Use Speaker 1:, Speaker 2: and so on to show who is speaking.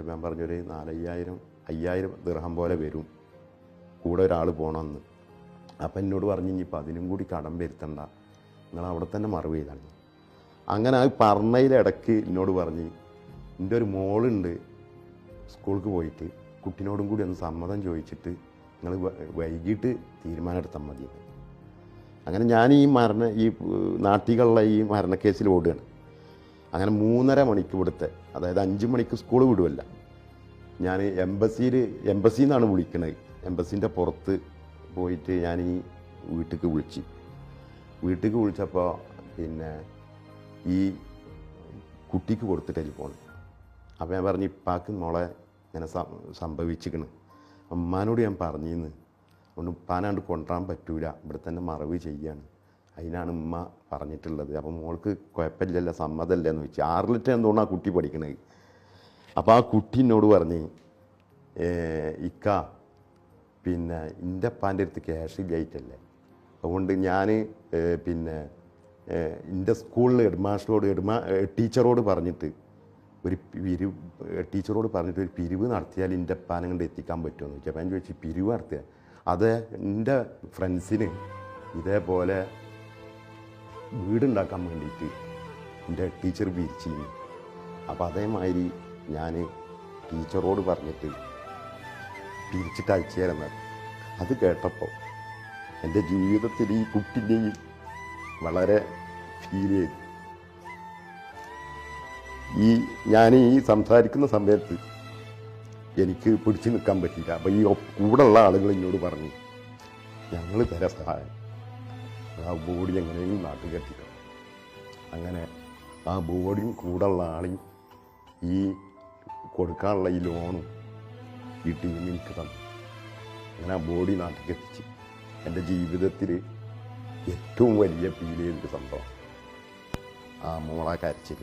Speaker 1: ചോദിച്ചപ്പോൾ ഞാൻ പറഞ്ഞൊരു നാലയ്യായിരം അയ്യായിരം ദൃഹം പോലെ വരും. കൂടെ ഒരാൾ പോകണമെന്ന് അപ്പം എന്നോട് പറഞ്ഞു ഇനിയിപ്പോൾ അതിനും കൂടി കടം വരുത്തണ്ട. നിങ്ങൾ അവിടെ തന്നെ മറവ് ചെയ്താണ്. അങ്ങനെ ആ പറഞ്ഞതിലിടക്ക് എന്നോട് പറഞ്ഞ് എന്റെ ഒരു മോളുണ്ട് സ്കൂൾക്ക് പോയിട്ട് കുട്ടിനോടും കൂടി ഒന്ന് സമ്മതം ചോദിച്ചിട്ട് നിങ്ങൾ വൈകിട്ട് തീരുമാനം എടുത്താൽ മതി അങ്ങനെ ഞാൻ ഈ മരണ ഈ നാട്ടിലുള്ള ഈ മരണക്കേസിൽ ഓടുകയാണ്. അങ്ങനെ മൂന്നര മണിക്ക് ഇവിടുത്തെ അതായത് അഞ്ച് മണിക്ക് സ്കൂൾ വിടുമല്ല ഞാൻ എംബസിയിൽ എംബസിയിൽ നിന്നാണ് വിളിക്കണത്. എംബസീന്റെ പുറത്ത് പോയിട്ട് ഞാൻ ഈ വീട്ടിലേക്ക് വിളിച്ച്. വീട്ടിലേക്ക് വിളിച്ചപ്പോൾ പിന്നെ ഈ കുട്ടിക്ക് കൊടുത്ത് ടെലിഫോൺ അപ്പോൾ ഞാൻ പറഞ്ഞു ഇപ്പാക്ക് മോളെ ഇങ്ങനെ സംഭവിച്ചിക്കണ്. അമ്മാനോട് ഞാൻ പറഞ്ഞിന്ന്. അതുകൊണ്ട് ഉപ്പാനാണ്ട് കൊണ്ടുവരാൻ പറ്റൂല. ഇവിടെ തന്നെ മറവ് ചെയ്യാണ്. അതിനാണ് ഉമ്മ പറഞ്ഞിട്ടുള്ളത്. അപ്പോൾ മോൾക്ക് കുഴപ്പമില്ലല്ലോ സമ്മതമല്ല എന്ന് വെച്ച്. ആറിലിട്ട് എന്തുകൊണ്ടാണ് കുട്ടി പഠിക്കണത്? അപ്പോൾ ആ കുട്ടി എന്നോട് പറഞ്ഞ് ഇക്ക പിന്നെ എന്റെ അപ്പാന്റെ അടുത്ത് ക്യാഷ് ഇല്ലായിട്ടല്ലേ അതുകൊണ്ട് ഞാൻ പിന്നെ എന്റെ സ്കൂളിൽ ഹെഡ് മാസ്റ്ററോട് ഹെഡ് മാ ടീച്ചറോട് പറഞ്ഞിട്ട് ഒരു പിരിവ് ടീച്ചറോട് പറഞ്ഞിട്ട് ഒരു പിരിവ് നടത്തിയാൽ എന്റെ അപ്പാനെ കൊണ്ട് എത്തിക്കാൻ പറ്റുമെന്ന് ചോദിച്ചു. അപ്പം ഞാൻ ചോദിച്ചു പിരിവ് നടത്തുക അത് എന്റെ ഫ്രണ്ട്സിന് ഇതേപോലെ വീടുണ്ടാക്കാൻ വേണ്ടിയിട്ട് എന്റെ ടീച്ചർ വിരിച്ചിരുന്നു അപ്പോൾ അതേമാതിരി ഞാൻ ടീച്ചറോട് പറഞ്ഞിട്ട് പിരിച്ചിട്ട് അയച്ചു തരുന്നത് അത് കേട്ടപ്പോൾ എന്റെ ജീവിതത്തിൽ ഈ കുട്ടിന്റെയും വളരെ ഫീൽ ചെയ്തു. ഈ ഞാൻ ഈ സംസാരിക്കുന്ന സമയത്ത് എനിക്ക് പിടിച്ചു നിൽക്കാൻ പറ്റിയില്ല. അപ്പോൾ ഈ കൂടെയുള്ള ആളുകൾ എന്നോട് പറഞ്ഞു ഞങ്ങൾ തരാം സഹായം. ആ ബോഡി എങ്ങനെയും നാട്ടിൽ അങ്ങനെ ആ ബോഡിയും കൂടുള്ള ആളെയും ഈ കൊടുക്കാനുള്ള ഈ ലോണും ഈ ടീമിൽ എനിക്ക് തന്നു. അങ്ങനെ ആ ബോഡി നാട്ടിൽ എത്തിച്ച് എന്റെ ജീവിതത്തിൽ ഏറ്റവും വലിയ ചെയ്തിട്ട് സംഭവം ആ മോളാ കരച്ചിൽ